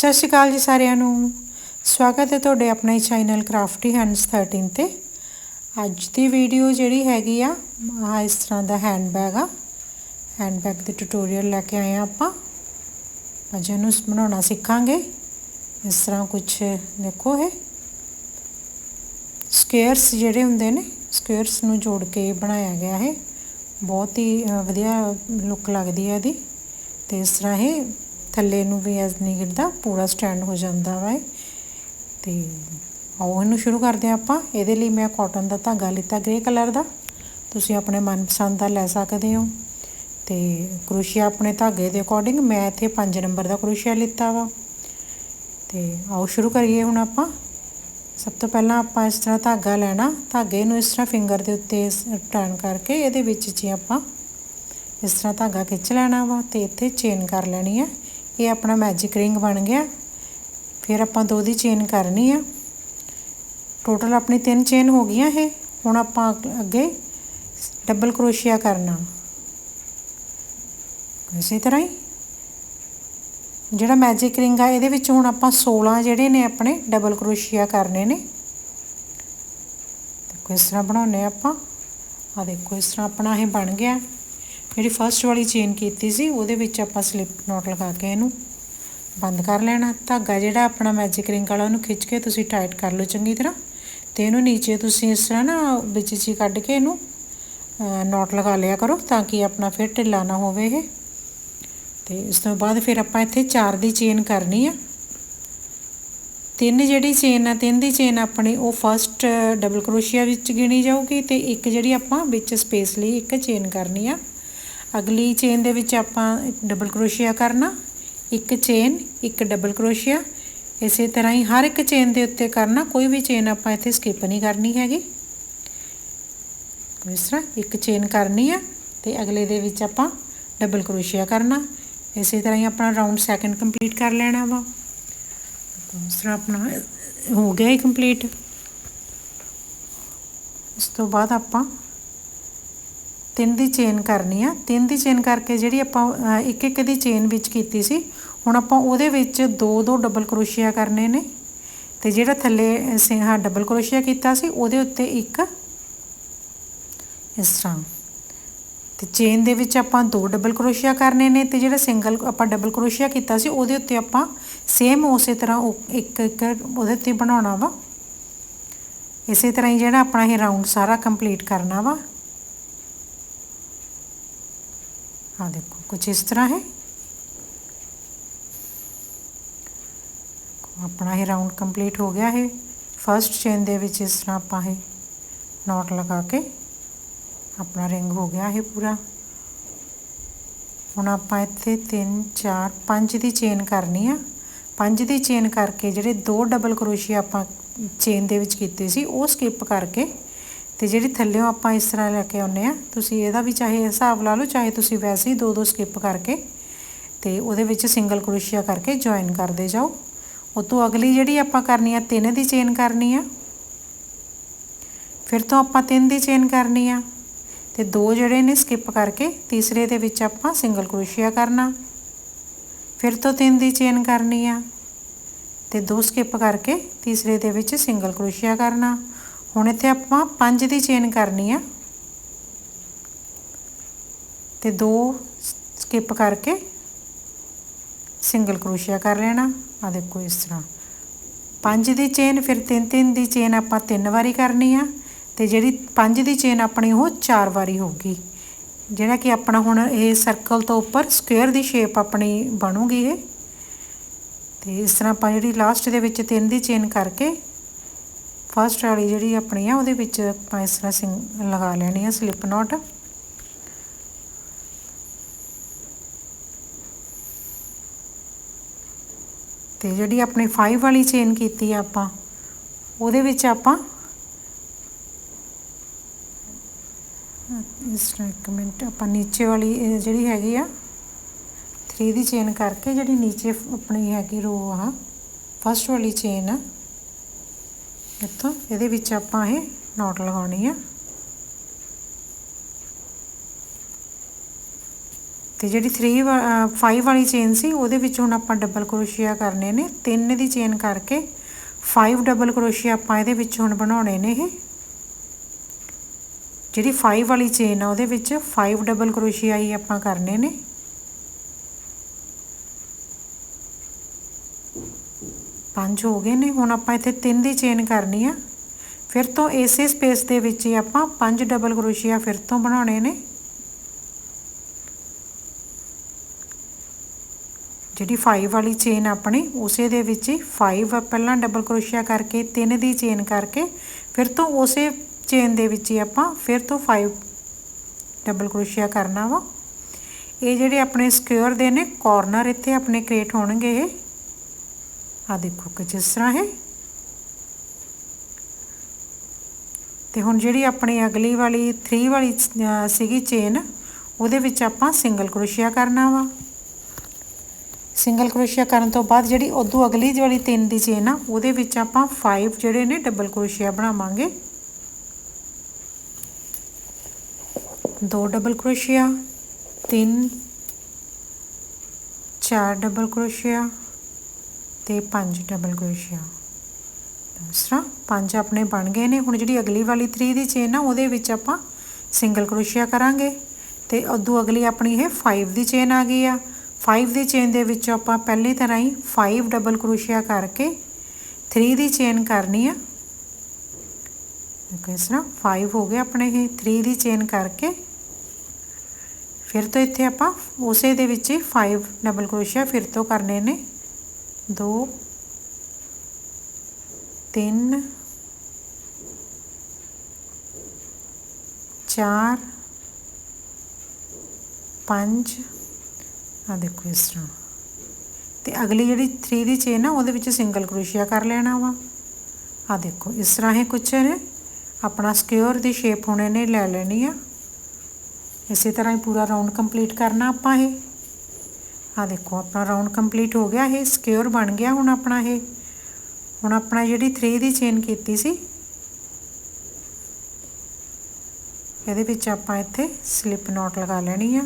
ਸਤਿ ਸ਼੍ਰੀ ਅਕਾਲ ਜੀ ਸਾਰਿਆਂ ਨੂੰ। ਸਵਾਗਤ ਹੈ ਤੁਹਾਡੇ ਆਪਣੇ ਚੈਨਲ ਕ੍ਰਾਫਟੀ ਹੈਂਡਸ 13 ਤੇ। ਅੱਜ ਦੀ ਵੀਡੀਓ ਜਿਹੜੀ ਹੈਗੀ ਆ ਆ ਇਸ ਤਰ੍ਹਾਂ ਦਾ ਹੈਂਡਬੈਗ ਆ। ਹੈਂਡਬੈਗ ਦੇ ਟਿਊਟੋਰੀਅਲ ਲੈ ਕੇ ਆਏ ਆ ਆਪਾਂ। ਅੱਜ ਇਹਨੂੰ ਬਣਾਉਣਾ ਸਿੱਖਾਂਗੇ। ਇਸ ਤਰ੍ਹਾਂ ਕੁਝ ਦੇਖੋ ਇਹ। ਸਕੁਅਰਸ ਜਿਹੜੇ ਹੁੰਦੇ ਨੇ ਸਕੁਅਰਸ ਨੂੰ ਜੋੜ ਕੇ ਬਣਾਇਆ ਗਿਆ ਹੈ ਬਹੁਤ ਹੀ ਵਧੀਆ ਲੁੱਕ ਲੱਗਦੀ ਹੈ ਇਹਦੀ। ਤੇ ਇਸ ਤਰ੍ਹਾਂ ਇਹ ਥੱਲੇ ਨੂੰ ਵੀ ਐਸ ਨਹੀਂ ਗਿਰਦਾ ਪੂਰਾ ਸਟੈਂਡ ਹੋ ਜਾਂਦਾ ਵਾ ਇਹ। ਤੇ ਆਓ ਇਹਨੂੰ ਸ਼ੁਰੂ ਕਰਦੇ ਹਾਂ ਆਪਾਂ। ਇਹਦੇ ਲਈ ਮੈਂ ਕਾਟਨ ਦਾ ਧਾਗਾ ਲਿੱਤਾ ਗ੍ਰੇ ਕਲਰ ਦਾ। ਤੁਸੀਂ ਆਪਣੇ ਮਨਪਸੰਦ ਦਾ ਲੈ ਸਕਦੇ ਹੋ। ਤੇ ਕਰੋਸ਼ੀਆ ਆਪਣੇ ਧਾਗੇ ਦੇ ਅਕੋਰਡਿੰਗ ਮੈਂ ਇੱਥੇ 5 ਨੰਬਰ ਦਾ ਕਰੋਸ਼ੀਆ ਲਿੱਤਾ ਵਾ। ਤੇ ਆਓ ਸ਼ੁਰੂ ਕਰੀਏ ਹੁਣ ਆਪਾਂ। ਸਭ ਤੋਂ ਪਹਿਲਾਂ ਆਪਾਂ ਇਸ ਤਰ੍ਹਾਂ ਧਾਗਾ ਲੈਣਾ। ਧਾਗੇ ਨੂੰ ਇਸ ਤਰ੍ਹਾਂ ਫਿੰਗਰ ਦੇ ਉੱਤੇ ਟਰਨ ਕਰਕੇ ਇਹਦੇ ਵਿੱਚ ਜੀ ਆਪਾਂ ਇਸ ਤਰ੍ਹਾਂ ਧਾਗਾ ਖਿੱਚ ਲੈਣਾ ਵਾ ਤੇ ਇੱਥੇ ਚੇਨ ਕਰ ਲੈਣੀ ਹੈ। ਇਹ ਆਪਣਾ ਮੈਜਿਕ ਰਿੰਗ ਬਣ ਗਿਆ। ਫਿਰ ਆਪਾਂ ਦੋ ਦੀ ਚੇਨ ਕਰਨੀ ਆ। ਟੋਟਲ ਆਪਣੀ ਤਿੰਨ ਚੇਨ ਹੋ ਗਈਆਂ ਇਹ। ਹੁਣ ਆਪਾਂ ਅੱਗੇ ਡਬਲ ਕਰੋਸ਼ੀਆ ਕਰਨਾ। ਇਸੇ ਤਰ੍ਹਾਂ ਹੀ। ਜਿਹੜਾ ਮੈਜਿਕ ਰਿੰਗ ਆ, ਇਹਦੇ ਵਿੱਚ ਹੁਣ ਆਪਾਂ 16 ਜਿਹੜੇ ਨੇ ਆਪਣੇ ਡਬਲ ਕਰੋਸ਼ੀਆ ਕਰਨੇ ਨੇ। ਦੇਖੋ ਇਸ ਤਰ੍ਹਾਂ ਬਣਾਉਨੇ ਆਪਾਂ। ਆ ਦੇਖੋ, ਇਸ ਤਰ੍ਹਾਂ ਆਪਣਾ ਇਹ ਬਣ ਗਿਆ। ਜਿਹੜੀ ਫਸਟ ਵਾਲੀ ਚੇਨ ਕੀਤੀ ਸੀ, ਉਹਦੇ ਵਿੱਚ ਆਪਾਂ ਸਲਿਪ ਨੋਟ ਲਗਾ ਕੇ ਇਹਨੂੰ ਬੰਦ ਕਰ ਲੈਣਾ। ਧਾਗਾ ਜਿਹੜਾ ਆਪਣਾ ਮੈਜਿਕ ਰਿੰਗ ਵਾਲਾ, ਉਹਨੂੰ ਖਿੱਚ ਕੇ ਤੁਸੀਂ ਟਾਈਟ ਕਰ ਲਓ ਚੰਗੀ ਤਰ੍ਹਾਂ। ਤੇ ਇਹਨੂੰ ਨੀਚੇ ਤੁਸੀਂ ਇਸ ਤਰ੍ਹਾਂ ਨਾ ਵਿੱਚ ਚੀ ਕੱਢ ਕੇ ਇਹਨੂੰ ਨੋਟ ਲਗਾ ਲਿਆ ਕਰੋ ਤਾਂ ਕਿ ਆਪਣਾ ਫਿਰ ਢਿੱਲਾ ਨਾ ਹੋਵੇ ਇਹ। ਤੇ ਇਸ ਤੋਂ ਬਾਅਦ ਫਿਰ ਆਪਾਂ ਇੱਥੇ ਚਾਰ ਦੀ ਚੇਨ ਕਰਨੀ ਆ। ਤਿੰਨ ਜਿਹੜੀ ਚੇਨ ਆ, ਤਿੰਨ ਦੀ ਚੇਨ ਆਪਣੀ ਉਹ ਫਸਟ ਡਬਲ ਕਰੋਸ਼ੀਆ ਵਿੱਚ ਗਿਣੀ ਜਾਊਗੀ ਤੇ ਇੱਕ ਜਿਹੜੀ ਆਪਾਂ ਵਿੱਚ ਸਪੇਸ ਲਈ ਇੱਕ ਚੇਨ ਕਰਨੀ ਆ। ਅਗਲੀ ਚੇਨ ਦੇ ਵਿੱਚ ਆਪਾਂ ਡਬਲ ਕਰੋਸ਼ੀਆ ਕਰਨਾ, ਇੱਕ ਚੇਨ ਇੱਕ ਡਬਲ ਕਰੋਸ਼ੀਆ ਇਸੇ ਤਰ੍ਹਾਂ ਹੀ ਹਰ ਇੱਕ ਚੇਨ ਦੇ ਉੱਤੇ ਕਰਨਾ, ਕੋਈ ਵੀ ਚੇਨ ਆਪਾਂ ਇੱਥੇ ਸਕਿਪ ਨਹੀਂ ਕਰਨੀ ਹੈਗੀ। ਇਸ ਤਰ੍ਹਾਂ ਇੱਕ ਚੇਨ ਕਰਨੀ ਆ ਤੇ ਅਗਲੇ ਦੇ ਵਿੱਚ ਆਪਾਂ ਡਬਲ ਕਰੋਸ਼ੀਆ ਕਰਨਾ। ਇਸੇ ਤਰ੍ਹਾਂ ਹੀ ਆਪਣਾ ਰਾਉਂਡ ਸੈਕੰਡ ਕੰਪਲੀਟ ਕਰ ਲੈਣਾ ਵਾ। ਇਸ ਤਰ੍ਹਾਂ ਆਪਣਾ ਹੋ ਗਿਆ ਹੀ ਕੰਪਲੀਟ ਇਸ ਤੋਂ ਬਾਅਦ ਆਪਾਂ ਤਿੰਨ ਦੀ ਚੇਨ ਕਰਨੀ ਆ। ਤਿੰਨ ਦੀ ਚੇਨ ਕਰਕੇ ਜਿਹੜੀ ਆਪਾਂ ਇੱਕ ਇੱਕ ਦੀ ਚੇਨ ਵਿੱਚ ਕੀਤੀ ਸੀ, ਹੁਣ ਆਪਾਂ ਉਹਦੇ ਵਿੱਚ ਦੋ ਦੋ ਡਬਲ ਕਰੋਸ਼ੀਆ ਕਰਨੇ ਨੇ। ਤੇ ਜਿਹੜਾ ਥੱਲੇ ਸਿੰਹਾ ਡਬਲ ਕਰੋਸ਼ੀਆ ਕੀਤਾ ਸੀ, ਉਹਦੇ ਉੱਤੇ ਇੱਕ ਇਸ ਤਰ੍ਹਾਂ। ਤੇ ਚੇਨ ਦੇ ਵਿੱਚ ਆਪਾਂ ਦੋ ਡਬਲ ਕਰੋਸ਼ੀਆ ਕਰਨੇ ਨੇ ਤੇ ਜਿਹੜਾ ਸਿੰਗਲ ਆਪਾਂ ਡਬਲ ਕਰੋਸ਼ੀਆ ਕੀਤਾ ਸੀ, ਉਹਦੇ ਉੱਤੇ ਆਪਾਂ ਸੇਮ ਉਸੇ ਤਰ੍ਹਾਂ ਇੱਕ ਇੱਕ ਉਹਦੇ ਉੱਤੇ ਬਣਾਉਣਾ ਵਾ। ਇਸੇ ਤਰ੍ਹਾਂ ਹੀ ਜਿਹੜਾ ਆਪਣਾ ਇਹ ਰਾਉਂਡ ਸਾਰਾ ਕੰਪਲੀਟ ਕਰਨਾ ਵਾ। ਆ ਦੇਖੋ ਕੁਝ ਇਸ ਤਰ੍ਹਾਂ ਹੈ ਆਪਣਾ ਇਹ ਰਾਉਂਡ ਕੰਪਲੀਟ ਹੋ ਗਿਆ ਹੈ ਫਰਸਟ ਚੇਨ ਦੇ ਵਿੱਚ ਇਸ ਤਰ੍ਹਾਂ ਆਪਾਂ ਇਹ ਨੋਟ ਲਗਾ ਕੇ ਆਪਣਾ ਰਿੰਗ ਹੋ ਗਿਆ ਇਹ ਪੂਰਾ ਹੁਣ ਆਪਾਂ ਇੱਥੇ 3 4 5 ਦੀ ਚੇਨ ਕਰਨੀ ਆ 5 ਦੀ ਚੇਨ ਕਰਕੇ ਜਿਹੜੇ ਦੋ ਡਬਲ ਕਰੋਸ਼ੀਆ ਆਪਾਂ ਚੇਨ ਦੇ ਵਿੱਚ ਕੀਤੇ ਸੀ ਉਹ ਸਕਿਪ ਕਰਕੇ ਤੇ ਜਿਹੜੀ ਥੱਲੇੋਂ ਆਪਾਂ ਇਸ ਤਰ੍ਹਾਂ ਲੈ ਕੇ ਆਉਨੇ ਆ ਤੁਸੀਂ ਇਹਦਾ ਵੀ ਚਾਹੇ ਹਿਸਾਬ ਲਾ ਲਓ, ਚਾਹੇ ਤੁਸੀਂ ਵੈਸੇ ਹੀ ਦੋ ਦੋ ਸਕਿਪ ਕਰਕੇ ਤੇ ਉਹਦੇ ਵਿੱਚ ਸਿੰਗਲ ਕਰੋਸ਼ੀਆ ਕਰਕੇ ਜੁਆਇਨ ਕਰਦੇ ਜਾਓ। ਉਹ ਤੋਂ ਅਗਲੀ ਜਿਹੜੀ ਆਪਾਂ ਕਰਨੀ ਆ, ਤਿੰਨ ਦੀ ਚੇਨ ਕਰਨੀ ਆ। ਫਿਰ ਤੋਂ ਆਪਾਂ ਤਿੰਨ ਦੀ ਚੇਨ ਕਰਨੀ ਆ ਤੇ ਦੋ ਜਿਹੜੇ ਨੇ ਸਕਿਪ ਕਰਕੇ ਤੀਸਰੇ ਦੇ ਵਿੱਚ ਆਪਾਂ ਸਿੰਗਲ ਕਰੋਸ਼ੀਆ ਕਰਨਾ। ਫਿਰ ਤੋਂ ਤਿੰਨ ਦੀ ਚੇਨ ਕਰਨੀ ਆ ਤੇ ਦੋ ਸਕਿਪ ਕਰਕੇ ਤੀਸਰੇ ਦੇ ਵਿੱਚ ਸਿੰਗਲ ਕਰੋਸ਼ੀਆ ਕਰਨਾ। ਹੁਣ ਇੱਥੇ ਆਪਾਂ ਪੰਜ ਦੀ ਚੇਨ ਕਰਨੀ ਆ। ਤੇ ਦੋ ਸਕਿਪ ਕਰਕੇ ਸਿੰਗਲ ਕਰੋਸ਼ੀਆ ਕਰ ਲੈਣਾ। ਆ ਦੇਖੋ ਇਸ ਤਰ੍ਹਾਂ। ਪੰਜ ਦੀ ਚੇਨ, ਫਿਰ ਤਿੰਨ ਤਿੰਨ ਦੀ ਚੇਨ ਆਪਾਂ ਤਿੰਨ ਵਾਰੀ ਕਰਨੀ ਆ। ਤੇ ਜਿਹੜੀ ਪੰਜ ਦੀ ਚੇਨ ਆਪਣੀ ਉਹ ਚਾਰ ਵਾਰੀ ਹੋਊਗੀ। ਜਿਹੜਾ ਕਿ ਆਪਣਾ ਹੁਣ ਇਹ ਸਰਕਲ ਤੋਂ ਉੱਪਰ ਸਕੁਅਰ ਦੀ ਸ਼ੇਪ ਆਪਣੀ ਬਣੂਗੀ ਇਹ। ਤੇ ਇਸ ਤਰ੍ਹਾਂ ਆਪਾਂ ਜਿਹੜੀ ਲਾਸਟ ਦੇ ਵਿੱਚ ਤਿੰਨ ਦੀ ਚੇਨ ਕਰਕੇ ਫਸਟ ਵਾਲੀ ਜਿਹੜੀ ਆਪਣੀ ਆ, ਉਹਦੇ ਵਿੱਚ ਆਪਾਂ ਇਸ ਤਰ੍ਹਾਂ ਸਿੰਗ ਲਗਾ ਲੈਣੀ ਆ, ਸਲਿਪ ਨੋਟ। ਤੇ ਜਿਹੜੀ ਆਪਣੀ 5 ਵਾਲੀ ਚੇਨ ਕੀਤੀ ਆ ਆਪਾਂ, ਉਹਦੇ ਵਿੱਚ ਆਪਾਂ ਇਸ ਤਰ੍ਹਾਂ ਇੱਕ ਮਿੰਟ, ਆਪਾਂ ਨੀਚੇ ਵਾਲੀ ਜਿਹੜੀ ਹੈਗੀ ਆ 3 ਦੀ ਚੇਨ ਕਰਕੇ ਜਿਹੜੀ ਨੀਚੇ ਆਪਣੀ ਹੈਗੀ ਰੋ ਆ, ਫਸਟ ਵਾਲੀ ਚੇਨ। ਆ ਇੱਥੋਂ, ਇਹਦੇ ਵਿੱਚ ਆਪਾਂ ਇਹ ਨੋਟ ਲਗਾਉਣੀ ਆ। ਤੇ ਜਿਹੜੀ 3 5 ਵਾਲੀ ਚੇਨ ਸੀ, ਉਹਦੇ ਵਿੱਚ ਹੁਣ ਆਪਾਂ ਡਬਲ ਕਰੋਸ਼ੀਆ ਕਰਨੇ ਨੇ। ਤਿੰਨ ਦੀ ਚੇਨ ਕਰਕੇ 5 ਡਬਲ ਕਰੋਸ਼ੀਆ ਆਪਾਂ ਇਹਦੇ ਵਿੱਚ ਹੁਣ ਬਣਾਉਣੇ ਨੇ ਇਹ। ਜਿਹੜੀ 5 ਵਾਲੀ ਚੇਨ ਆ, ਉਹਦੇ ਵਿੱਚ 5 ਡਬਲ ਕਰੋਸ਼ੀਆ ਹੀ ਆਪਾਂ ਕਰਨੇ ਨੇ। ਪੰਜ ਹੋ ਗਏ ਨੇ, ਹੁਣ ਆਪਾਂ ਇੱਥੇ ਤਿੰਨ ਦੀ ਚੇਨ ਕਰਨੀ ਆ। ਫਿਰ ਤੋਂ ਇਸੇ ਸਪੇਸ ਦੇ ਵਿੱਚ ਹੀ ਆਪਾਂ ਪੰਜ ਡਬਲ ਕਰੋਸ਼ੀਆ ਫਿਰ ਤੋਂ ਬਣਾਉਣੇ ਨੇ। ਜਿਹੜੀ 5 ਵਾਲੀ ਚੇਨ ਆਪਣੀ, ਉਸੇ ਦੇ ਵਿੱਚ ਹੀ 5 ਪਹਿਲਾਂ ਡਬਲ ਕਰੋਸ਼ੀਆ ਕਰਕੇ, ਤਿੰਨ ਦੀ ਚੇਨ ਕਰਕੇ, ਫਿਰ ਤੋਂ ਉਸੇ ਚੇਨ ਦੇ ਵਿੱਚ ਹੀ ਆਪਾਂ ਫਿਰ ਤੋਂ 5 ਡਬਲ ਕਰੋਸ਼ੀਆ ਕਰਨਾ ਵਾ। ਇਹ ਜਿਹੜੇ ਆਪਣੇ ਸਕੁਅਰ ਦੇ ਨੇ ਕਾਰਨਰ ਇੱਥੇ ਆਪਣੇ ਕ੍ਰੀਏਟ ਹੋਣਗੇ ਇਹ। ਆ ਦੇਖੋ ਕਿ ਜਿਸ ਤਰ੍ਹਾਂ ਹੈ। ਤੇ ਹੁਣ ਜਿਹੜੀ ਆਪਣੀ ਅਗਲੀ ਵਾਲੀ 3 ਵਾਲੀ ਸੀਗੀ ਚੇਨ ਉਹਦੇ ਵਿੱਚ ਆਪਾਂ ਸਿੰਗਲ ਕਰੋਸ਼ੀਆ ਕਰਨਾ ਵਾ। ਸਿੰਗਲ ਕਰੋਸ਼ੀਆ ਕਰਨ ਤੋਂ ਬਾਅਦ ਜਿਹੜੀ ਉਦੋਂ ਅਗਲੀ ਵਾਲੀ 3 ਦੀ ਚੇਨ ਆ, ਉਹਦੇ ਵਿੱਚ ਆਪਾਂ 5 ਜਿਹੜੇ ਨੇ ਡਬਲ ਕਰੋਸ਼ੀਆ ਬਣਾਵਾਂਗੇ। ਦੋ ਡਬਲ ਕਰੋਸ਼ੀਆ, ਤਿੰਨ, ਚਾਰ ਡਬਲ ਕਰੋਸ਼ੀਆ ਤੇ ਪੰਜ ਡਬਲ ਕਰੋਸ਼ੀਆ ਦੂਸਰਾ ਪੰਜ ਆਪਣੇ ਬਣ ਗਏ ਨੇ। ਹੁਣ ਜਿਹੜੀ ਅਗਲੀ ਵਾਲੀ 3 ਦੀ ਚੇਨ ਆ, ਉਹਦੇ ਵਿੱਚ ਆਪਾਂ ਸਿੰਗਲ ਕਰੋਸ਼ੀਆ ਕਰਾਂਗੇ। ਤੇ ਉਦੋਂ ਅਗਲੀ ਆਪਣੀ ਇਹ 5 ਦੀ ਚੇਨ ਆ ਗਈ ਆ। 5 ਦੀ ਚੇਨ ਦੇ ਵਿੱਚ ਆਪਾਂ ਪਹਿਲੀ ਤਰ੍ਹਾਂ ਹੀ 5 ਡਬਲ ਕਰੋਸ਼ੀਆ ਕਰਕੇ 3 ਦੀ ਚੇਨ ਕਰਨੀ ਆ। ਦੇਖੋ ਇਸ ਤਰ੍ਹਾਂ 5 ਹੋ ਗਏ ਆਪਣੇ ਇਹ। 3 ਦੀ ਚੇਨ ਕਰਕੇ ਫਿਰ ਤੋਂ ਇੱਥੇ ਆਪਾਂ ਉਸੇ ਦੇ ਵਿੱਚ ਹੀ 5 ਡਬਲ ਕਰੋਸ਼ੀਆ ਫਿਰ ਤੋਂ ਕਰਨੇ ਨੇ। 2 3 4 5 ਆ ਦੇਖੋ ਇਸ ਤਰ੍ਹਾਂ। ਤੇ ਅਗਲੀ ਜਿਹੜੀ 3 ਦੀ ਚੇਨ ਆ, ਉਹਦੇ ਵਿੱਚ ਸਿੰਗਲ ਕਰੋਸ਼ੀਆ ਕਰ ਲੈਣਾ ਵਾ। ਆ ਦੇਖੋ, ਇਸ ਤਰ੍ਹਾਂ ਇਹ ਕੁਛ ਨੇ। ਆਪਣਾ ਸਕੁਅਰ ਦੀ ਸ਼ੇਪ ਹੋਣੇ ਨੇ, ਲੈ ਲੈਣੀ ਆ। ਇਸੇ ਤਰ੍ਹਾਂ ਹੀ ਪੂਰਾ ਰਾਉਂਡ ਕੰਪਲੀਟ ਕਰਨਾ ਆਪਾਂ ਇਹ। ਆ ਦੇਖੋ, ਆਪਣਾ ਰਾਉਂਡ ਕੰਪਲੀਟ ਹੋ ਗਿਆ, ਇਹ ਸਕੁਅਰ ਬਣ ਗਿਆ ਹੁਣ ਆਪਣਾ ਇਹ। ਹੁਣ ਆਪਣਾ ਜਿਹੜੀ 3 ਦੀ ਚੇਨ ਕੀਤੀ ਸੀ, ਇਹਦੇ ਵਿੱਚ ਆਪਾਂ ਇੱਥੇ ਸਲਿਪ ਨੋਟ ਲਗਾ ਲੈਣੀ ਆ।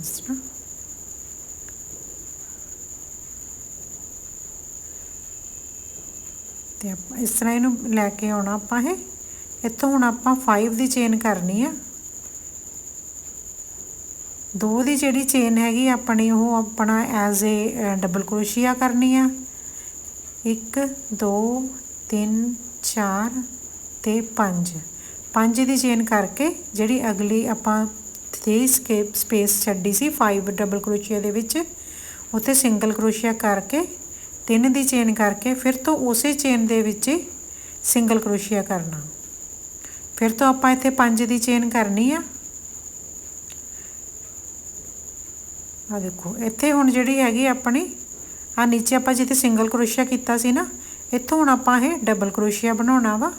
ਇਸ ਤਰ੍ਹਾਂ। ਤੇ ਆਪਾਂ ਇਸ ਤਰ੍ਹਾਂ ਇਹਨੂੰ ਲੈ ਕੇ ਆਉਣਾ ਆਪਾਂ ਇਹ। ਇੱਥੋਂ ਹੁਣ ਆਪਾਂ 5 ਦੀ ਚੇਨ ਕਰਨੀ ਆ। ਦੋ ਦੀ ਜਿਹੜੀ ਚੇਨ ਹੈਗੀ ਆਪਣੀ ਉਹ ਆਪਣਾ ਐਜ਼ ਏ ਡਬਲ ਕਰੋਸ਼ੀਆ ਕਰਨੀ ਆ। 1 2 3 4 ਤੇ 5 5 ਦੀ ਚੇਨ ਕਰਕੇ ਜਿਹੜੀ ਅਗਲੀ ਆਪਾਂ 3 ਸਕੇਪ ਸਪੇਸ ਛੱਡੀ ਸੀ 5 ਡਬਲ ਕਰੋਸ਼ੀਆ ਦੇ ਵਿੱਚ, ਉੱਥੇ ਸਿੰਗਲ ਕਰੋਸ਼ੀਆ ਕਰਕੇ, ਤਿੰਨ ਦੀ ਚੇਨ ਕਰਕੇ ਫਿਰ ਤੋਂ ਉਸੇ ਚੇਨ ਦੇ ਵਿੱਚ ਸਿੰਗਲ ਕਰੋਸ਼ੀਆ ਕਰਨਾ। ਫਿਰ ਤੋਂ ਆਪਾਂ ਇੱਥੇ 5 ਦੀ ਚੇਨ ਕਰਨੀ ਆ। ਆ ਦੇਖੋ ਇੱਥੇ ਹੁਣ ਜਿਹੜੀ ਹੈਗੀ ਆਪਣੀ ਆ ਨੀਚੇ ਆਪਾਂ ਜਿੱਥੇ ਸਿੰਗਲ ਕਰੋਸ਼ੀਆ ਕੀਤਾ ਸੀ ਨਾ, ਇੱਥੋਂ ਹੁਣ ਆਪਾਂ ਇਹ ਡਬਲ ਕਰੋਸ਼ੀਆ ਬਣਾਉਣਾ ਵਾ।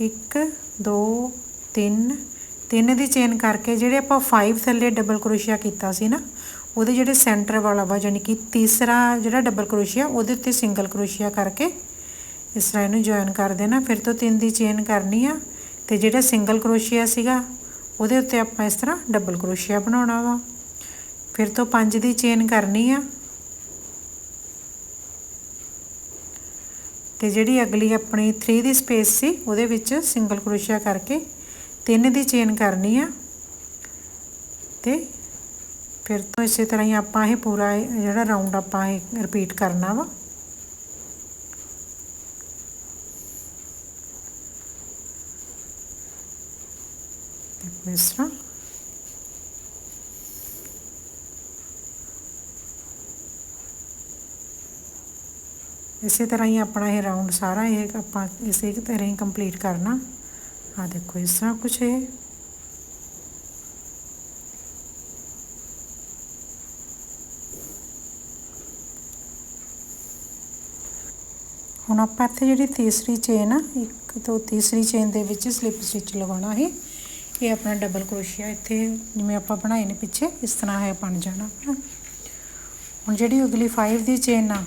1 2 3 ਤਿੰਨ ਦੀ ਚੇਨ ਕਰਕੇ ਜਿਹੜੇ ਆਪਾਂ 5 ਥੱਲੇ ਡਬਲ ਕਰੋਸ਼ੀਆ ਕੀਤਾ ਸੀ ਨਾ, ਉਹਦੇ ਜਿਹੜੇ ਸੈਂਟਰ ਵਾਲਾ ਵਾ ਯਾਨੀ ਕਿ ਤੀਸਰਾ ਜਿਹੜਾ ਡਬਲ ਕਰੋਸ਼ੀਆ, ਉਹਦੇ ਉੱਤੇ ਸਿੰਗਲ ਕਰੋਸ਼ੀਆ ਕਰਕੇ ਇਸ ਤਰ੍ਹਾਂ ਇਹਨੂੰ ਜੁਆਇਨ ਕਰ ਦੇਣਾ। ਫਿਰ ਤੋਂ ਤਿੰਨ ਦੀ ਚੇਨ ਕਰਨੀ ਆ, ਤੇ ਜਿਹੜਾ ਸਿੰਗਲ ਕਰੋਸ਼ੀਆ ਸੀਗਾ ਉਹਦੇ ਉੱਤੇ ਆਪਾਂ ਇਸ ਤਰ੍ਹਾਂ ਡਬਲ ਕਰੋਸ਼ੀਆ ਬਣਾਉਣਾ ਵਾ। ਫਿਰ ਤੋਂ ਪੰਜ ਦੀ ਚੇਨ ਕਰਨੀ ਆ। ਤੇ ਜਿਹੜੀ ਅਗਲੀ ਆਪਣੀ 3 ਦੀ ਸਪੇਸ ਸੀ, ਉਹਦੇ ਵਿੱਚ ਸਿੰਗਲ ਕਰੋਸ਼ੀਆ ਕਰਕੇ ਤਿੰਨ ਦੀ ਚੇਨ ਕਰਨੀ ਆ। ਤੇ ਫਿਰ ਤੋਂ ਇਸੇ ਤਰ੍ਹਾਂ ਹੀ ਆਪਾਂ ਇਹ ਪੂਰਾ ਜਿਹੜਾ ਰਾਉਂਡ ਆਪਾਂ ਇਹ ਰਿਪੀਟ ਕਰਨਾ ਵਾ। ਦੇਖੋ ਇਸ ਤਰ੍ਹਾਂ ਇਸੇ ਤਰ੍ਹਾਂ ਹੀ ਆਪਣਾ ਇਹ ਰਾਉਂਡ ਸਾਰਾ ਇਹ ਆਪਾਂ ਇਸੇ ਤਰ੍ਹਾਂ ਹੀ ਕੰਪਲੀਟ ਕਰਨਾ। ਆ ਦੇਖੋ, ਇਸ ਤਰ੍ਹਾਂ ਕੁਛ ਇਹ। ਹੁਣ ਆਪਾਂ ਇੱਥੇ ਜਿਹੜੀ ਤੀਸਰੀ ਚੇਨ ਆ, ਇੱਕ ਤੋਂ ਤੀਸਰੀ ਚੇਨ ਦੇ ਵਿੱਚ ਸਲਿਪ ਸਟਿਚ ਲਗਾਉਣਾ ਹੈ ਇਹ ਆਪਣਾ ਡਬਲ ਕਰੋਸ਼ੀਆ ਇੱਥੇ ਜਿਵੇਂ ਆਪਾਂ ਬਣਾਏ ਨੇ ਪਿੱਛੇ, ਇਸ ਤਰ੍ਹਾਂ ਹੈ ਬਣ ਜਾਣਾ ਆਪਣਾ। ਹੁਣ ਜਿਹੜੀ ਅਗਲੀ 5 ਦੀ ਚੇਨ ਆ,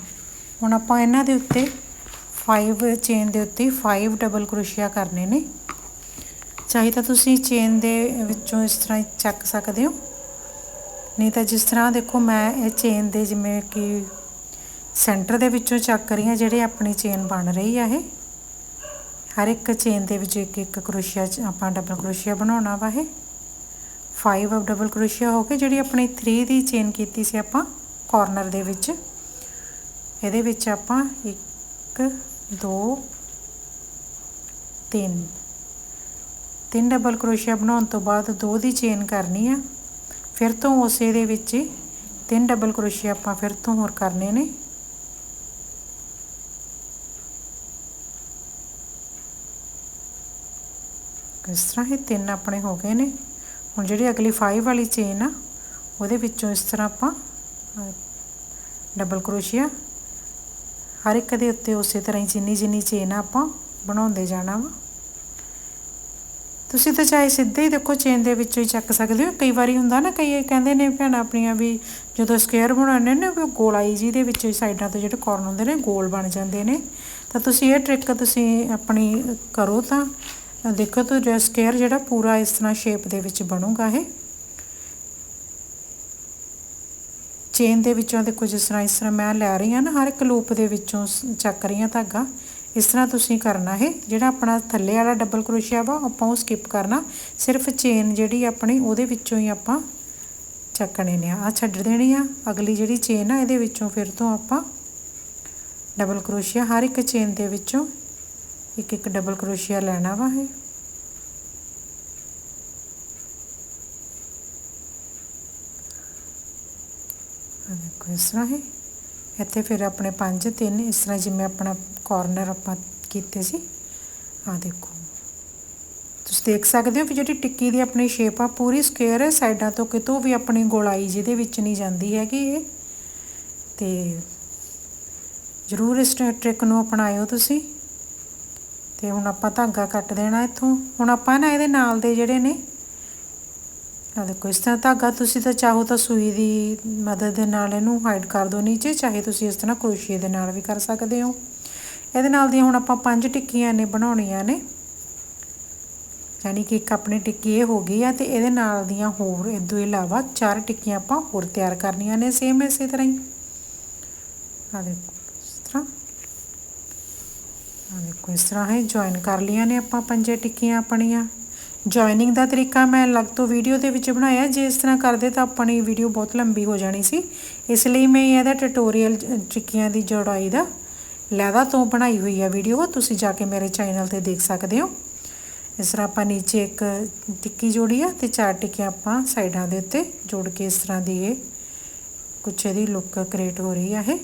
ਹੁਣ ਆਪਾਂ ਇਹਨਾਂ ਦੇ ਉੱਤੇ 5 ਚੇਨ ਦੇ ਉੱਤੇ 5 ਡਬਲ ਕਰੋਸ਼ੀਆ ਕਰਨੇ ਨੇ। ਚਾਹੇ ਤਾਂ ਤੁਸੀਂ ਚੇਨ ਦੇ ਵਿੱਚੋਂ ਇਸ ਤਰ੍ਹਾਂ ਹੀ ਚੱਕ ਸਕਦੇ ਹੋ। ਨਹੀਂ ਤਾਂ ਜਿਸ ਤਰ੍ਹਾਂ ਦੇਖੋ ਮੈਂ ਇਹ ਚੇਨ ਦੇ ਜਿਵੇਂ ਕਿ ਸੈਂਟਰ ਦੇ ਵਿੱਚੋਂ ਚੱਕ ਰਹੀ ਹਾਂ, ਜਿਹੜੇ ਆਪਣੀ ਚੇਨ ਬਣ ਰਹੀ ਆ ਇਹ। ਹਰ ਇੱਕ ਚੇਨ ਦੇ ਵਿੱਚ ਇੱਕ ਇੱਕ ਕਰੋਸ਼ੀਆ ਚ ਆਪਾਂ ਡਬਲ ਕਰੋਸ਼ੀਆ ਬਣਾਉਣਾ ਵਾ ਇਹ। 5 ਆਫ ਡਬਲ ਕਰੋਸ਼ੀਆ ਹੋ ਕੇ ਜਿਹੜੀ ਆਪਣੀ 3 ਦੀ ਚੇਨ ਕੀਤੀ ਸੀ ਆਪਾਂ ਕਾਰਨਰ ਦੇ ਵਿੱਚ, ਇਹਦੇ ਵਿੱਚ ਆਪਾਂ 1 2 3 ਤਿੰਨ ਡਬਲ ਕਰੋਸ਼ੀਆ ਬਣਾਉਣ ਤੋਂ ਬਾਅਦ ਦੋ ਦੀ ਚੇਨ ਕਰਨੀ ਆ। ਫਿਰ ਤੋਂ ਉਸੇ ਦੇ ਵਿੱਚ ਤਿੰਨ ਡਬਲ ਕਰੋਸ਼ੀਆ ਆਪਾਂ ਫਿਰ ਤੋਂ ਹੋਰ ਕਰਨੇ ਨੇ। ਇਸ ਤਰ੍ਹਾਂ ਇਹ ਤਿੰਨ ਆਪਣੇ ਹੋ ਗਏ ਨੇ। ਹੁਣ ਜਿਹੜੀ ਅਗਲੀ 5 ਵਾਲੀ ਚੇਨ ਆ, ਉਹਦੇ ਵਿੱਚੋਂ ਇਸ ਤਰ੍ਹਾਂ ਆਪਾਂ ਡਬਲ ਕਰੋਸ਼ੀਆ। ਹਰ ਇੱਕ ਦੇ ਉੱਤੇ ਉਸੇ ਤਰ੍ਹਾਂ ਹੀ ਜਿੰਨੀ ਜਿੰਨੀ ਚੇਨ ਆ ਆਪਾਂ ਬਣਾਉਂਦੇ ਜਾਣਾ ਵਾ। ਤੁਸੀਂ ਤਾਂ ਚਾਹੇ ਸਿੱਧੇ ਹੀ ਦੇਖੋ ਚੇਨ ਦੇ ਵਿੱਚੋਂ ਹੀ ਚੱਕ ਸਕਦੇ ਹੋ। ਕਈ ਵਾਰੀ ਹੁੰਦਾ ਨਾ, ਕਈ ਕਹਿੰਦੇ ਨੇ ਭੈਣਾਂ ਆਪਣੀਆਂ ਵੀ ਜਦੋਂ ਸਕੁਅਰ ਬਣਾਉਂਦੇ ਨੇ, ਵੀ ਗੋਲਾਈ ਜੀ ਦੇ ਵਿੱਚੋਂ ਹੀ ਸਾਈਡਾਂ ਤੋਂ ਜਿਹੜੇ ਕਾਰਨ ਹੁੰਦੇ ਨੇ, ਗੋਲ ਬਣ ਜਾਂਦੇ ਨੇ। ਤਾਂ ਤੁਸੀਂ ਇਹ ਟ੍ਰਿਕ ਤੁਸੀਂ ਆਪਣੀ ਕਰੋ ਤਾਂ। ਦੇਖੋ ਤਾਂ ਸਕੁਅਰ ਜਿਹੜਾ ਪੂਰਾ ਇਸ ਤਰ੍ਹਾਂ ਸ਼ੇਪ ਦੇ ਵਿੱਚ ਬਣੂਗਾ ਇਹ। ਚੇਨ ਦੇ ਵਿੱਚੋਂ ਦੇਖੋ ਜਿਸ ਤਰ੍ਹਾਂ ਇਸ ਤਰ੍ਹਾਂ ਮੈਂ ਲੈ ਰਹੀ ਹਾਂ ਨਾ, ਹਰ ਇੱਕ ਲੂਪ ਦੇ ਵਿੱਚੋਂ ਚੱਕ ਰਹੀ ਹਾਂ ਧਾਗਾ। ਇਸ ਤਰ੍ਹਾਂ ਤੁਸੀਂ ਕਰਨਾ ਹੈ ਜਿਹੜਾ ਆਪਣਾ ਥੱਲੇ ਵਾਲਾ ਡਬਲ ਕਰੋਸ਼ੀਆ ਵਾ, ਆਪਾਂ ਉਹ ਸਕਿਪ ਕਰਨਾ। ਸਿਰਫ ਚੇਨ ਜਿਹੜੀ ਆਪਣੀ, ਉਹਦੇ ਵਿੱਚੋਂ ਹੀ ਆਪਾਂ ਚੱਕਣੇ ਨੇ ਆ। ਛੱਡ ਦੇਣੀ ਆ। ਅਗਲੀ ਜਿਹੜੀ ਚੇਨ ਆ, ਇਹਦੇ ਵਿੱਚੋਂ ਫਿਰ ਤੋਂ ਆਪਾਂ ਡਬਲ ਕਰੋਸ਼ੀਆ ਹਰ ਇੱਕ ਚੇਨ ਦੇ ਵਿੱਚੋਂ ਇੱਕ ਇੱਕ ਡਬਲ ਕਰੋਸ਼ੀਆ ਲੈਣਾ ਵਾ ਇਹ। ਦੇਖੋ ਇਸ ਤਰ੍ਹਾਂ ਹੈ ਇੱਥੇ ਫਿਰ ਆਪਣੇ ਪੰਜ, ਤਿੰਨ ਇਸ ਤਰ੍ਹਾਂ ਜਿਵੇਂ ਆਪਣਾ ਕਾਰਨਰ ਆਪਾਂ ਕੀਤੇ ਸੀ। ਆ ਦੇਖੋ। ਤੁਸੀਂ ਦੇਖ ਸਕਦੇ ਹੋ ਕਿ ਜਿਹੜੀ ਟਿੱਕੀ ਦੀ ਆਪਣੀ ਸ਼ੇਪ ਆ, ਪੂਰੀ ਸਕੁਅਰ ਹੈ ਸਾਈਡਾਂ ਤੋਂ ਕਿਤੋਂ ਵੀ ਆਪਣੀ ਗੋਲਾਈ ਜਿਹਦੇ ਵਿੱਚ ਨਹੀਂ ਜਾਂਦੀ ਹੈਗੀ ਇਹ। ਤੇ ਜ਼ਰੂਰ ਇਸ ਟ੍ਰਿਕ ਨੂੰ ਅਪਣਾਇਓ ਤੁਸੀਂ। ਤੇ ਹੁਣ ਆਪਾਂ ਧਾਗਾ ਕੱਟ ਦੇਣਾ ਇੱਥੋਂ। ਹੁਣ ਆਪਾਂ ਨਾ ਇਹਦੇ ਨਾਲ ਦੇ ਜਿਹੜੇ ਨੇ ਆ ਦੇਖੋ, ਇਸ ਤਰ੍ਹਾਂ ਧਾਗਾ ਤੁਸੀਂ ਤਾਂ ਚਾਹੋ ਤਾਂ ਸੂਈ ਦੀ ਮਦਦ ਦੇ ਨਾਲ ਇਹਨੂੰ ਹਾਈਡ ਕਰ ਦਿਓ ਨੀਚੇ, ਚਾਹੇ ਤੁਸੀਂ ਇਸ ਤਰ੍ਹਾਂ ਕਰੋਸ਼ੀਏ ਦੇ ਨਾਲ ਵੀ ਕਰ ਸਕਦੇ ਹੋ। ਇਹਦੇ ਨਾਲ ਦੀਆਂ ਹੁਣ ਆਪਾਂ ਪੰਜ ਟਿੱਕੀਆਂ ਨੇ ਬਣਾਉਣੀਆਂ ਨੇ। ਯਾਨੀ ਕਿ ਇੱਕ ਆਪਣੀ ਟਿੱਕੀ ਇਹ ਹੋ ਗਈ ਆ ਤੇ ਇਹਦੇ ਨਾਲ ਦੀਆਂ ਹੋਰ ਇਦੋਂ ਇਲਾਵਾ ਚਾਰ ਟਿੱਕੀਆਂ ਆਪਾਂ ਹੋਰ ਤਿਆਰ ਕਰਨੀਆਂ ਨੇ ਸੇਮ ਇਸੇ ਤਰ੍ਹਾਂ ਹੀ। ਆ ਦੇਖੋ, ਇਸ ਤਰ੍ਹਾਂ। ਆ ਦੇਖੋ ਇਸ ਤਰ੍ਹਾਂ ਹੈ ਜੁਆਇਨ ਕਰ ਲੀਆਂ ਨੇ ਆਪਾਂ ਪੰਜੇ ਟਿੱਕੀਆਂ ਆਪਣੀਆਂ। ਜੁਆਇਨਿੰਗ ਦਾ ਤਰੀਕਾ ਮੈਂ ਅਲੱਗ ਤੋਂ ਵੀਡੀਓ ਦੇ ਵਿੱਚ ਬਣਾਇਆ, ਜੇ ਇਸ ਤਰ੍ਹਾਂ ਕਰਦੇ ਤਾਂ ਆਪਣੀ ਵੀਡੀਓ ਬਹੁਤ ਲੰਬੀ ਹੋ ਜਾਣੀ ਸੀ। ਇਸ ਲਈ ਮੈਂ ਇਹਦਾ ਟਿਊਟੋਰੀਅਲ ਟਿੱਕੀਆਂ ਦੀ ਜੋੜਾਈ ਦਾ ਲੈਦਾ ਤੋਂ ਬਣਾਈ ਹੋਈ ਹੈ ਵੀਡੀਓ ਤੁਸੀਂ ਜਾ ਕੇ ਮੇਰੇ ਚੈਨਲ ਤੇ ਦੇਖ ਸਕਦੇ ਹੋ। ਇਸ ਤਰ੍ਹਾਂ ਆਪਾਂ ਨੀਚੇ ਇੱਕ ਟਿੱਕੀ ਜੋੜੀ ਆ ਤੇ ਚਾਰ ਟਿੱਕੀਆਂ ਆਪਾਂ ਸਾਈਡਾਂ ਦੇ ਉੱਤੇ ਜੋੜ ਕੇ ਇਸ ਤਰ੍ਹਾਂ ਦੀ ਇਹ ਕੁਛ ਇਹਦੀ ਲੁੱਕ ਕ੍ਰੀਏਟ ਹੋ ਰਹੀ ਆ ਇਹ।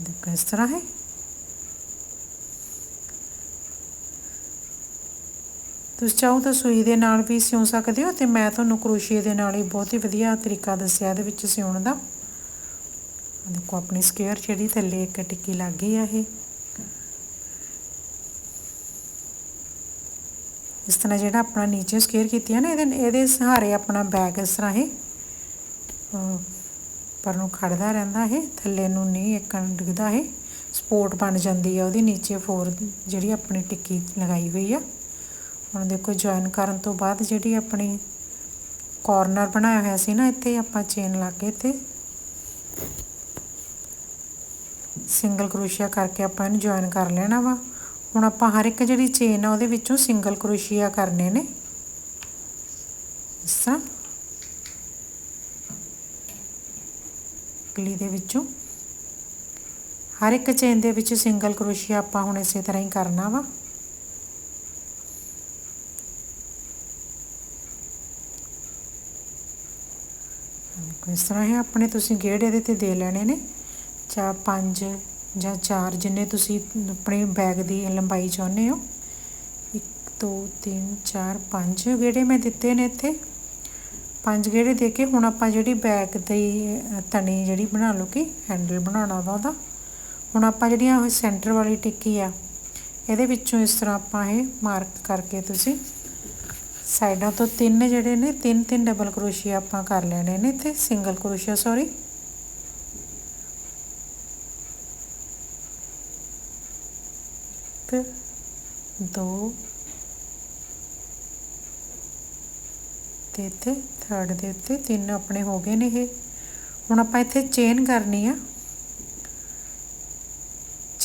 ਦੇਖੋ, ਇਸ ਤਰ੍ਹਾਂ ਹੈ। ਤੁਸੀਂ ਚਾਹੋ ਤਾਂ ਸੂਈ ਦੇ ਨਾਲ ਵੀ ਸਿਉਂ ਸਕਦੇ ਹੋ ਤੇ ਮੈਂ ਤੁਹਾਨੂੰ ਕਰੋਸ਼ੀਏ ਦੇ ਨਾਲ ਹੀ ਬਹੁਤ ਹੀ ਵਧੀਆ ਤਰੀਕਾ ਦੱਸਿਆ ਇਹਦੇ ਵਿੱਚ ਸਿਉਣ ਦਾ। ਦੇਖੋ ਆਪਣੀ ਸਕੁਅਰ ਜਿਹੜੀ ਥੱਲੇ ਇੱਕ ਟਿੱਕੀ ਲੱਗ ਗਈ ਆ ਇਹ। ਇਸ ਤਰ੍ਹਾਂ ਜਿਹੜਾ ਆਪਣਾ ਨੀਚੇ ਸਕੇਅਰ ਕੀਤੀ ਹੈ ਨਾ, ਇਹਦੇ ਇਹਦੇ ਸਹਾਰੇ ਆਪਣਾ ਬੈਗ ਇਸ ਤਰ੍ਹਾਂ ਇਹ ਪਰ ਨੂੰ ਖੜਦਾ ਰਹਿੰਦਾ ਇਹ, ਥੱਲੇ ਨੂੰ ਨਹੀਂ, ਇੱਕ ਡਿੱਗਦਾ ਇਹ। ਸਪੋਰਟ ਬਣ ਜਾਂਦੀ ਆ ਉਹਦੀ ਨੀਚੇ ਫੋਰ ਜਿਹੜੀ ਆਪਣੀ ਟਿੱਕੀ ਲਗਾਈ ਹੋਈ ਆ। ਹੁਣ ਦੇਖੋ ਜੁਆਇਨ ਕਰਨ ਤੋਂ ਬਾਅਦ ਜਿਹੜੀ ਆਪਣੀ ਕਾਰਨਰ ਬਣਾਇਆ ਹੋਇਆ ਸੀ ਨਾ, ਇੱਥੇ ਆਪਾਂ ਚੇਨ ਲਾ ਕੇ ਤੇ ਸਿੰਗਲ ਕਰੋਸ਼ੀਆ ਕਰਕੇ ਆਪਾਂ ਇਹਨੂੰ ਜੁਆਇਨ ਕਰ ਲੈਣਾ ਵਾ। ਹੁਣ ਆਪਾਂ ਹਰ ਇੱਕ ਜਿਹੜੀ ਚੇਨ ਆ, ਉਹਦੇ ਵਿੱਚੋਂ ਸਿੰਗਲ ਕਰੋਸ਼ੀਆ ਕਰਨੇ ਨੇ। ਇਸ ਤਰ੍ਹਾਂ ਗਲੀ ਦੇ ਵਿੱਚੋਂ ਹਰ ਇੱਕ ਚੇਨ ਦੇ ਵਿੱਚ ਸਿੰਗਲ ਕਰੋਸ਼ੀਆ ਆਪਾਂ ਹੁਣ ਇਸੇ ਤਰ੍ਹਾਂ ਹੀ ਕਰਨਾ ਵਾ। ਇਸ ਤਰ੍ਹਾਂ ਇਹ ਆਪਣੇ ਤੁਸੀਂ ਗੇੜ ਇਹਦੇ ਤੇ ਦੇ ਲੈਣੇ ਨੇ। ਚਾ ਪੰਜ ਜਾਂ ਚਾਰ ਜਿੰਨੇ ਤੁਸੀਂ ਆਪਣੇ ਬੈਗ ਦੀ ਲੰਬਾਈ ਚਾਹੁੰਦੇ ਹੋ। 1 2 3 4 5 ਗੇੜੇ ਮੈਂ ਦਿੱਤੇ ਨੇ ਇੱਥੇ। ਪੰਜ ਗੇੜੇ ਦੇ ਕੇ ਹੁਣ ਆਪਾਂ ਜਿਹੜੀ ਬੈਗ ਦੀ ਤਣੀ ਜਿਹੜੀ ਬਣਾ ਲਓ ਕਿ ਹੈਂਡਲ ਬਣਾਉਣਾ ਵਾ ਉਹਦਾ। ਹੁਣ ਆਪਾਂ ਜਿਹੜੀਆਂ ਉਹ ਸੈਂਟਰ ਵਾਲੀ ਟਿੱਕੀ ਆ, ਇਹਦੇ ਵਿੱਚੋਂ ਇਸ ਤਰ੍ਹਾਂ ਆਪਾਂ ਇਹ ਮਾਰਕ ਕਰਕੇ ਤੁਸੀਂ ਸਾਈਡਾਂ ਤੋਂ ਤਿੰਨ ਜਿਹੜੇ ਨੇ, ਤਿੰਨ ਤਿੰਨ ਡਬਲ ਕਰੋਸ਼ੀਆ ਆਪਾਂ ਕਰ ਲੈਣੇ ਨੇ ਤੇ ਸਿੰਗਲ ਕਰੋਸ਼ੀਆ ਸੌਰੀ ਇੱਕ ਦੋ ਤੇ ਇੱਥੇ ਥਰਡ ਦੇ ਉੱਤੇ ਤਿੰਨ ਆਪਣੇ ਹੋ ਗਏ ਨੇ ਇਹ। ਹੁਣ ਆਪਾਂ ਇੱਥੇ ਚੇਨ ਕਰਨੀ ਆ।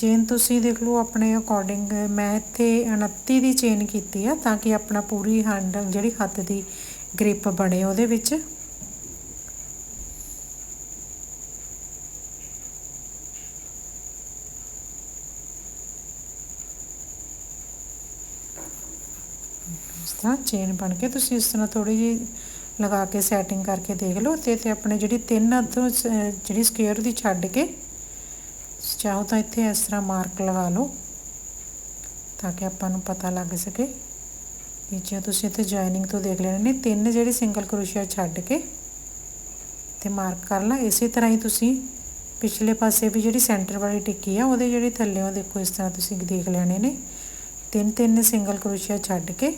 ਚੇਨ ਤੁਸੀਂ ਦੇਖ ਲਓ ਆਪਣੇ ਅਕੋਰਡਿੰਗ ਮੈਂ ਇੱਥੇ 29 ਦੀ ਚੇਨ ਕੀਤੀ ਆ ਤਾਂ ਕਿ ਆਪਣਾ ਪੂਰੀ ਹੈਂਡਲ ਜਿਹੜੀ ਹੱਥ ਦੀ ਗ੍ਰਿਪ ਬਣੇ ਉਹਦੇ ਵਿੱਚ। ਇਸ ਤਰ੍ਹਾਂ ਚੇਨ ਬਣ ਕੇ ਤੁਸੀਂ ਇਸ ਤਰ੍ਹਾਂ ਥੋੜੀ ਜਿਹੀ ਲਗਾ ਕੇ ਸੈਟਿੰਗ ਕਰਕੇ ਦੇਖ ਲਓ ਤੇ ਤੇ ਆਪਣੇ ਜਿਹੜੀ ਤਿੰਨ ਅੱਧੋਂ ਜਿਹੜੀ ਸਕੁਅਰ ਦੀ ਛੱਡ ਕੇ ਚਾਹੋ ਤਾਂ ਇੱਥੇ ਇਸ ਤਰ੍ਹਾਂ ਮਾਰਕ ਲਗਾ ਲਓ ਤਾਂ ਕਿ ਆਪਾਂ ਨੂੰ ਪਤਾ ਲੱਗ ਸਕੇ। ਕਿ ਜੇ ਤੁਸੀਂ ਇੱਥੇ ਜੁਆਇਨਿੰਗ ਤੋਂ ਦੇਖ ਲੈਣੇ ਨੇ। ਤਿੰਨ ਜਿਹੜੇ ਸਿੰਗਲ ਕਰੋਸ਼ੀਆ ਛੱਡ ਕੇ ਤੇ ਮਾਰਕ ਕਰ ਲਾ। ਇਸੇ ਤਰ੍ਹਾਂ ਹੀ ਤੁਸੀਂ ਪਿਛਲੇ ਪਾਸੇ ਵੀ ਜਿਹੜੀ ਸੈਂਟਰ ਵਾਲੀ ਟਿੱਕੀ ਆ, ਉਹਦੇ ਜਿਹੜੇ ਥੱਲੇੋਂ ਦੇਖੋ ਇਸ ਤਰ੍ਹਾਂ ਤੁਸੀਂ ਦੇਖ ਲੈਣੇ ਨੇ। ਤਿੰਨ ਤਿੰਨ ਸਿੰਗਲ ਕਰੋਸ਼ੀਆ ਛੱਡ ਕੇ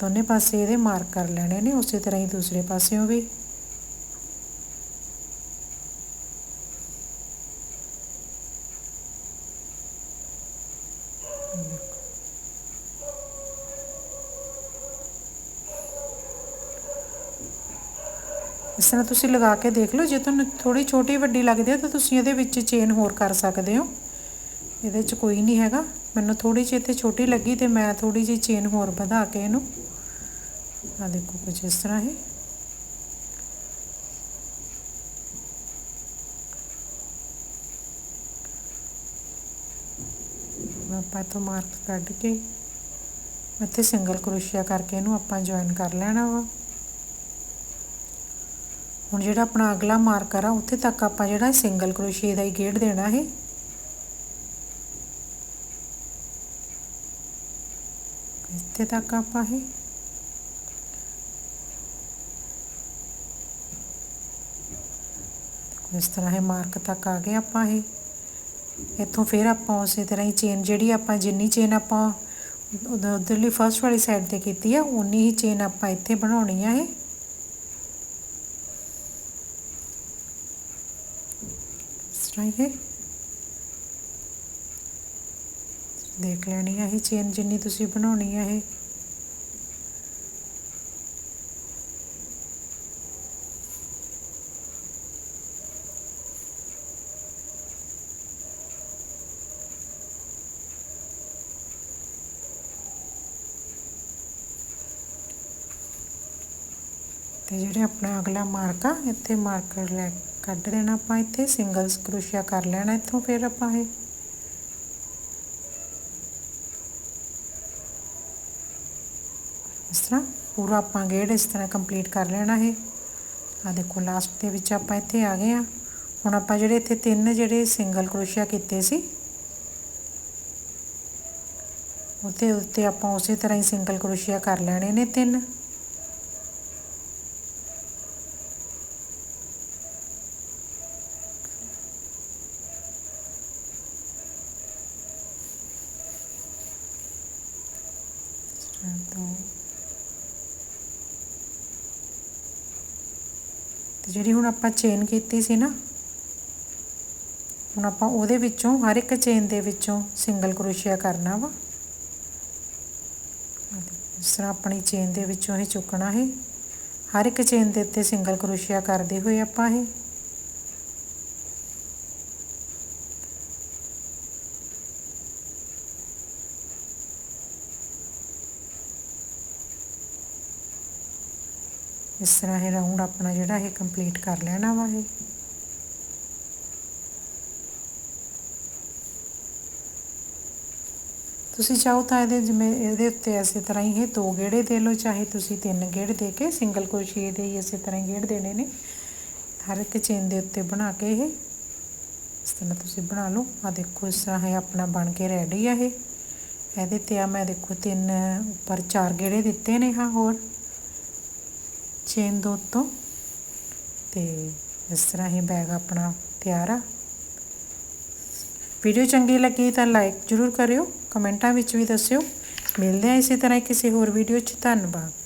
ਦੋਨੇ ਪਾਸੇ ਇਹਦੇ ਮਾਰਕ ਕਰ ਲੈਣੇ ਨੇ। ਉਸੇ ਤਰ੍ਹਾਂ ਹੀ ਦੂਸਰੇ ਪਾਸਿਓਂ ਵੀ ਇਸ ਤਰ੍ਹਾਂ ਤੁਸੀਂ ਲਗਾ ਕੇ ਦੇਖ ਲਓ, ਜੇ ਤੁਹਾਨੂੰ ਥੋੜੀ ਛੋਟੀ ਵੱਡੀ ਲੱਗਦੀ ਹੈ ਤਾਂ ਤੁਸੀਂ ਇਹਦੇ ਵਿੱਚ ਚੇਨ ਹੋਰ ਕਰ ਸਕਦੇ ਹੋ। ਇਹਦੇ 'ਚ ਕੋਈ ਨਹੀਂ ਹੈਗਾ। ਮੈਨੂੰ ਥੋੜੀ ਜਿਹੀ ਇੱਥੇ ਛੋਟੀ ਲੱਗੀ ਤੇ ਮੈਂ ਥੋੜੀ ਜਿਹੀ ਚੇਨ ਹੋਰ ਵਧਾ ਕੇ ਇਹਨੂੰ ਆ ਦੇਖੋ ਕੁਝ ਇਸ ਤਰ੍ਹਾਂ ਹੈ ਆਪਾਂ ਤੋਂ ਮਾਰਕ ਕੱਢ ਕੇ ਇੱਥੇ ਸਿੰਗਲ ਕਰੋਸ਼ੀਆ ਕਰਕੇ ਇਹਨੂੰ ਆਪਾਂ ਜੁਆਇਨ ਕਰ ਲੈਣਾ ਵਾ। ਹੁਣ ਜਿਹੜਾ ਆਪਣਾ ਅਗਲਾ ਮਾਰਕਰ ਆ, ਉੱਥੇ ਤੱਕ ਆਪਾਂ ਜਿਹੜਾ ਸਿੰਗਲ ਕਰੋਸ਼ੀਏ ਦਾ ਹੀ ਗੇੜ ਦੇਣਾ ਹੈ ਇੱਥੇ ਤੱਕ ਆਪਾਂ ਇਹ। ਇਸ ਤਰ੍ਹਾਂ ਇਹ ਮਾਰਕ ਤੱਕ ਆ ਗਏ ਆਪਾਂ ਇਹ। ਇੱਥੋਂ ਫਿਰ ਆਪਾਂ ਉਸੇ ਤਰ੍ਹਾਂ ਹੀ ਚੇਨ ਜਿਹੜੀ ਆਪਾਂ, ਜਿੰਨੀ ਚੇਨ ਆਪਾਂ ਉਧ- ਉਧਰਲੀ ਫਰਸਟ ਵਾਲੀ ਸਾਈਡ ਤੇ ਕੀਤੀ ਆ ਉਨੀ ਹੀ ਚੇਨ ਆਪਾਂ ਇੱਥੇ ਬਣਾਉਣੀ ਆ ਇਹ। ਇਸ ਤਰ੍ਹਾਂ ਹੀ ਇਹ ਦੇਖ ਲੈਣੀ ਆ ਇਹ ਚੇਨ ਜਿੰਨੀ ਤੁਸੀਂ ਬਣਾਉਣੀ ਆ ਇਹ ਤੇ ਜਿਹੜੇ ਆਪਣਾ ਅਗਲਾ ਮਾਰਕ ਆ ਇੱਥੇ ਮਾਰਕਰ ਲੈ ਕੱਢ ਦੇਣਾ ਆਪਾਂ ਇੱਥੇ ਸਿੰਗਲ ਕਰੋਸ਼ੀਆ ਕਰ ਲੈਣਾ ਇੱਥੋਂ ਫਿਰ ਆਪਾਂ ਇਹ। ਇਸ ਤਰ੍ਹਾਂ ਪੂਰਾ ਆਪਾਂ ਗੇੜ ਇਸ ਤਰ੍ਹਾਂ ਕੰਪਲੀਟ ਕਰ ਲੈਣਾ ਇਹ। ਆ ਦੇਖੋ ਲਾਸਟ ਦੇ ਵਿੱਚ ਆਪਾਂ ਇੱਥੇ ਆ ਗਏ ਆ ਹੁਣ ਆਪਾਂ ਜਿਹੜੇ ਇੱਥੇ ਤਿੰਨ ਜਿਹੜੇ ਸਿੰਗਲ ਕਰੋਸ਼ੀਆ ਕੀਤੇ ਸੀ ਉੱਤੇ ਉੱਤੇ ਆਪਾਂ ਉਸੇ ਤਰ੍ਹਾਂ ਹੀ ਸਿੰਗਲ ਕਰੋਸ਼ੀਆ ਕਰ ਲੈਣੇ ਨੇ ਤਿੰਨ ਦੋ ਤੇ ਜਿਹੜੀ ਹੁਣ ਆਪਾਂ ਚੇਨ ਕੀਤੀ ਸੀ ਨਾ, ਹੁਣ ਆਪਾਂ ਉਹਦੇ ਵਿੱਚੋਂ ਹਰ ਇੱਕ ਚੇਨ ਦੇ ਵਿੱਚੋਂ ਸਿੰਗਲ ਕਰੋਸ਼ੀਆ ਕਰਨਾ ਵਾ। ਆਹ ਇਸ ਤਰ੍ਹਾਂ ਆਪਣੀ ਚੇਨ ਦੇ ਵਿੱਚੋਂ ਇਹ ਚੁੱਕਣਾ ਹੈ ਹਰ ਇੱਕ ਚੇਨ ਦੇ ਉੱਤੇ ਸਿੰਗਲ ਕਰੋਸ਼ੀਆ ਕਰਦੇ ਹੋਏ ਆਪਾਂ ਇਹ। ਇਸ ਤਰ੍ਹਾਂ ਇਹ ਰਾਉਂਡ ਆਪਣਾ ਜਿਹੜਾ ਇਹ ਕੰਪਲੀਟ ਕਰ ਲੈਣਾ ਵਾ ਇਹ। ਤੁਸੀਂ ਚਾਹੋ ਤਾਂ ਇਹਦੇ ਜਿਵੇਂ ਇਹਦੇ ਉੱਤੇ ਇਸੇ ਤਰ੍ਹਾਂ ਹੀ ਇਹ ਦੋ ਗੇੜੇ ਦੇ ਲਓ, ਚਾਹੇ ਤੁਸੀਂ ਤਿੰਨ ਗੇੜ ਦੇ ਕੇ ਸਿੰਗਲ ਕਰੋਸ਼ੀਏ ਦੇ ਹੀ ਇਸੇ ਤਰ੍ਹਾਂ ਹੀ ਗੇੜ ਦੇਣੇ ਨੇ। ਹਰ ਇੱਕ ਚੇਨ ਦੇ ਉੱਤੇ ਬਣਾ ਕੇ ਇਹ, ਇਸ ਤਰ੍ਹਾਂ ਤੁਸੀਂ ਬਣਾ ਲਓ। ਆ ਦੇਖੋ, ਇਸ ਤਰ੍ਹਾਂ ਇਹ ਆਪਣਾ ਬਣ ਕੇ ਰੈਡੀ ਆ ਇਹ। ਇਹਦੇ ਤੇ ਆ ਮੈਂ ਦੇਖੋ ਤਿੰਨ, ਉੱਪਰ ਚਾਰ ਗੇੜੇ ਦਿੱਤੇ ਨੇ ਹਾਂ ਹੋਰ। ਚੇਨ ਦੋ ਤੋਂ ਤੇ ਇਸ ਤਰ੍ਹਾਂ ਹੀ ਬੈਗ ਆਪਣਾ ਤਿਆਰ ਆ। ਵੀਡੀਓ ਚੰਗੀ ਲੱਗੀ ਤਾਂ ਲਾਈਕ ਜ਼ਰੂਰ ਕਰਿਓ, ਕਮੈਂਟਾਂ ਵਿੱਚ ਵੀ ਦੱਸਿਓ। ਮਿਲਦੇ ਆ ਇਸੇ ਤਰ੍ਹਾਂ ਕਿਸੇ ਹੋਰ ਵੀਡੀਓ 'ਚ। ਧੰਨਵਾਦ।